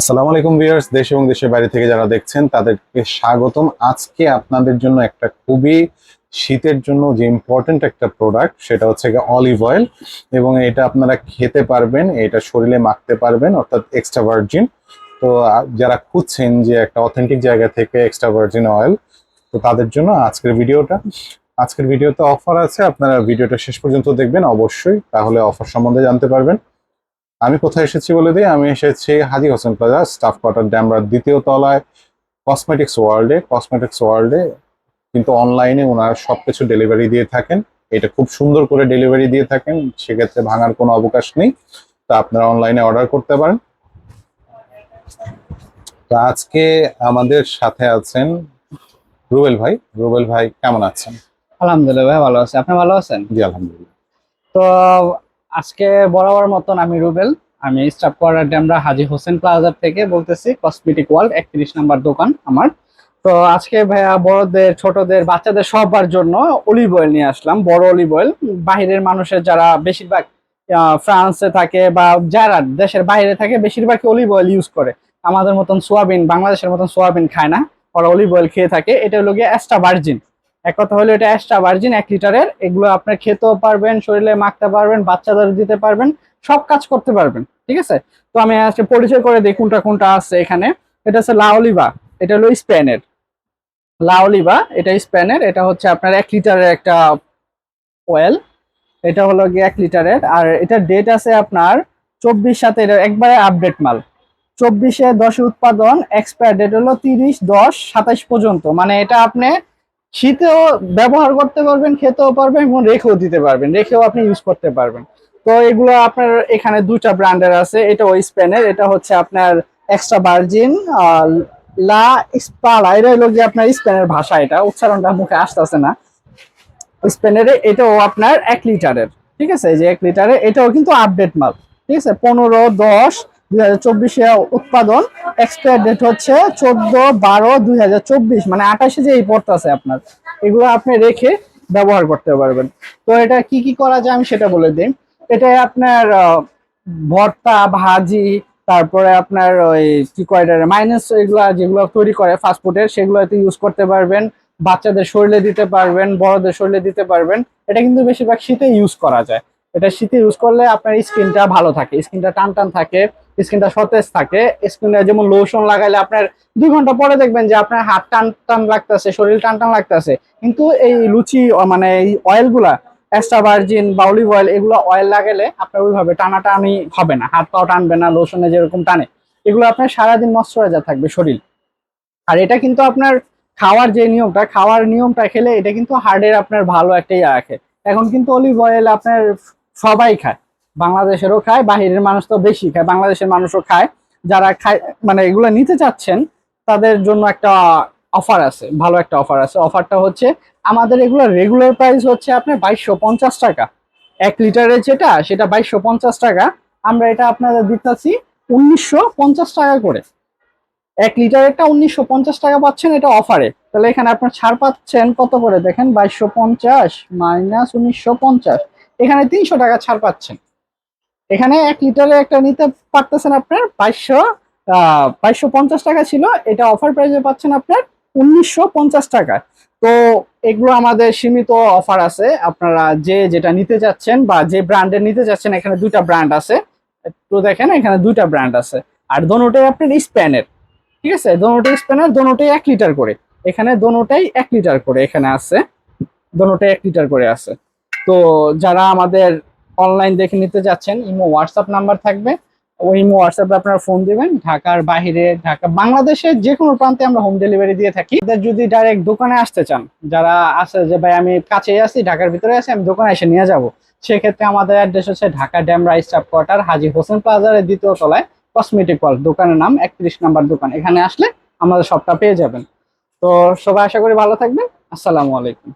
আসসালামু আলাইকুম ভিউয়ার্স, দেশ এবং দেশের বাইরে থেকে যারা দেখছেন, তাদেরকে স্বাগতম। আজকে আপনাদের জন্য একটা খুবই শীতের জন্য যে ইম্পর্টেন্ট একটা প্রোডাক্ট সেটা হচ্ছে অলিভ অয়েল এবং এটা আপনারা খেতে পারবেন, এটা শরীরে মাখতে পারবেন, অর্থাৎ এক্সট্রা ভার্জিন তো যারা খুঁজছেন যে একটা অথেন্টিক জায়গা থেকে এক্সট্রা ভার্জিন অয়েল তো তাদের জন্য আজকের ভিডিওটা, আজকের ভিডিওতে অফার আছে, আপনারা ভিডিওটা শেষ পর্যন্ত দেখবেন অবশ্যই, তাহলে অফার সম্বন্ধে জানতে পারবেন। আমি কোথায় এসেছি বলে দিই? আমি এসেছি Haji Hossain plaza staff quarter ড্যামরার দ্বিতীয় তলায় কসমেটিক্স ওয়ার্ল্ডে কসমেটিক্স ওয়ার্ল্ডে কিন্তু অনলাইনে ওনারা সবকিছু ডেলিভারি দিয়ে থাকেন। এটা খুব সুন্দর করে ডেলিভারি দিয়ে থাকেন সেক্ষেত্রে ভাঙার কোনো অবকাশ নেই। তা আপনারা অনলাইনে অর্ডার করতে পারেন। তো আজকে আমাদের সাথে আছেন রুবেল ভাই। রুবেল ভাই কেমন আছেন? আলহামদুলিল্লাহ ভাই ভালো আছি। আপনি ভালো আছেন? জি আলহামদুলিল্লাহ। তো আজকে বরাবর মতন আমি রুবেল, আমি স্টাফ কোয়ার্টার ড্যামরা হাজি হোসেন প্লাজার থেকে বলতেছি কসমেটিক ওয়ার্ল্ড একত্রিশ নাম্বার দোকান আমার। তো আজকে ভাইয়া বড়দের, ছোটদের, বাচ্চাদের সবার জন্য অলিভ অয়েল নিয়ে আসলাম, বড় অলিভ অয়েল বাহিরের মানুষের যারা বেশিরভাগ ফ্রান্সে থাকে বা যারা দেশের বাইরে থাকে, বেশিরভাগই অলিভ অয়েল ইউজ করে। আমাদের মতন সোয়াবিন, বাংলাদেশের মতন সোয়াবিন খায় না, ওরা অলিভ অয়েল খেয়ে থাকে। এটা হলো গিয়ে অ্যাস্টা ভার্জিন এক কথা হলো এটা এক্সট্রা ভার্জিন এক লিটারের এগুলো আপনি খেতেও পারবেন, শরীরে মাখতে পারবেন, বাচ্চাদের দিতে পারবেন, সব কাজ করতে পারবেন, ঠিক আছে? তো আমি আজকে পরিচয় করে দিই কোনটা কোনটা আছে এখানে। এটা হচ্ছে লাউলিবা এটা হলো স্পেনের লাউলিবা এটা স্পেনের এটা হচ্ছে আপনার এক লিটারের একটা অয়েল এটা হলো গিয়ে এক লিটারের আর এটা ডেট আছে আপনার চব্বিশ সাথে এটা একবারে আপডেট মাল। চব্বিশে দশে উৎপাদন এক্সপায়ার ডেট হলো তিরিশ দশ সাতাইশ পর্যন্ত। মানে এটা আপনি শীতেও ব্যবহার করতে পারবেন, খেতেও পারবেন এবং রেখেও দিতে পারবেন, রেখেও আপনি ইউজ করতে পারবেন। তো এগুলো আপনার এখানে দুটা ব্র্যান্ডের আছে, এটা ওই স্পেনের এটা হচ্ছে আপনার এক্সট্রা ভার্জিন লা স্পালা, এটা হলো গিয়ে আপনার স্পেনের ভাষা এটা, উচ্চারণটা মুখে আসতেছে না। স্পেনের এটাও আপনার এক লিটারের, ঠিক আছে? যে এক লিটারের, এটাও কিন্তু আপডেট মাল, ঠিক আছে? পনেরো, দশ হাজার চব্বিশে উৎপাদন এক্সপায়ার ডেট হচ্ছে চোদ্দ বারো দুই হাজার চব্বিশ মানে আঠাশে যে এই আছে আপনার, এগুলো আপনি রেখে ব্যবহার করতে পারবেন। তো এটা কি কি করা যায় আমি সেটা বলে দিই। এটা আপনার ভর্তা, ভাজি, তারপরে আপনার ওই কি কয় মাইনাস এগুলো যেগুলো তৈরি করে ফাস্টফুডের সেগুলোতে ইউজ করতে পারবেন। বাচ্চাদের শরীরে দিতে পারবেন, বড়দের শরীরে দিতে পারবেন। এটা কিন্তু বেশিরভাগ শীতে ইউজ করা যায়। এটা শীতে ইউজ করলে আপনার স্কিনটা ভালো থাকে, স্কিনটা টান টান থাকে, স্কিনটা সতেজ থাকে, স্কিনে যেমন লোশন লাগাইলে আপনার দুই ঘণ্টা পরে দেখবেন যে আপনার হাত টান টান লাগতেছে, শরীর টান টান লাগতেছে। কিন্তু এই লুচি মানে এই অয়েলগুলা এক্সট্রা ভার্জিন বা অলিভ অয়েল এগুলো অয়েল লাগালে আপনার ওইভাবে টানাটানি হবে না, হাত পাও টানবে না লোশনে যেরকম টানে। এগুলো আপনার সারাদিন ময়শ্চারাইজার থাকবে শরীর। আর এটা কিন্তু আপনার খাওয়ার যে নিয়মটা, খাওয়ার নিয়মটা খেলে এটা কিন্তু হার্টের আপনার ভালো একটা ইয়ে রাখে। এখন কিন্তু অলিভ অয়েল আপনার সবাই খায়। বাংলাদেশেরও খায়, বাহিরের মানুষ তো বেশি খায়। বাংলাদেশের মানুষও খায়। যারা খায় মানে এগুলো নিতে চাচ্ছেন, তাদের জন্য একটা অফার আছে, ভালো একটা অফার আছে। অফারটা হচ্ছে, আমাদের এগুলো রেগুলার প্রাইস হচ্ছে আপনার বাইশশো পঞ্চাশ টাকা। এক লিটারের যেটা, সেটা বাইশশো পঞ্চাশ টাকা। আমরা এটা আপনাদের দিতেছি উনিশশো পঞ্চাশ টাকা করে। এক লিটারেরটা উনিশশো পঞ্চাশ টাকা পাচ্ছেন এটা অফারে। তাহলে এখানে আপনার ছাড় পাচ্ছেন কত করে? দেখেন, বাইশশো পঞ্চাশ মাইনাস উনিশশো পঞ্চাশ। এখানে তিনশো টাকা ছাড় পাচ্ছেন। এখানে এক লিটারে একটা নিতে পারতেছেন আপনার বাইশশো বাইশশো পঞ্চাশ টাকা ছিল। এটা অফার প্রাইসে পাচ্ছেন আপনার উনিশশো পঞ্চাশ টাকা। তো এগুলো আমাদের সীমিত অফার আছে। আপনারা যে যেটা নিতে চাচ্ছেন বা যে ব্র্যান্ডের নিতে চাচ্ছেন এখানে দুইটা ব্র্যান্ড আছে। একটু দেখেন, এখানে দুইটা ব্র্যান্ড আছে। আর দোনোটাই আপনার স্প্যানের। ঠিক আছে? দোনোটাই স্প্যানের, দোনোটাই এক লিটার করে। এখানে দোনোটাই এক লিটার করে এখানে আছে। দোনোটাই এক লিটার করে আছে। তো যারা আমাদের অনলাইন দেখে নিতে যাচ্ছেন, ইমো হোয়াটসঅ্যাপ নাম্বার থাকবে। ওই ইমো হোয়াটসঅ্যাপে আপনারা ফোন দিবেন। ঢাকার বাইরে, ঢাকা, বাংলাদেশের যে কোনো প্রান্তে আমরা হোম ডেলিভারি দিয়ে থাকি। যদি ডাইরেক্ট দোকানে আসতে চান, যারা আছে যে, ভাই, আমি কাছেই আছি, ঢাকার ভিতরে আছি, আমি দোকানে এসে নিয়ে যাব। সেক্ষেত্রে আমাদের অ্যাড্রেস হচ্ছে ঢাকা ড্যামরা স্টাফ কোয়ার্টার, হাজি হোসেন প্লাজারের দ্বিতীয় তলায় কসমেটিক ওয়ার্ল্ড দোকানের নাম, একত্রিশ নাম্বার দোকান। এখানে আসলে আমাদের সবটা পেয়ে যাবেন। তো সবাই আশা করি ভালো থাকবেন। আসসালামু আলাইকুম।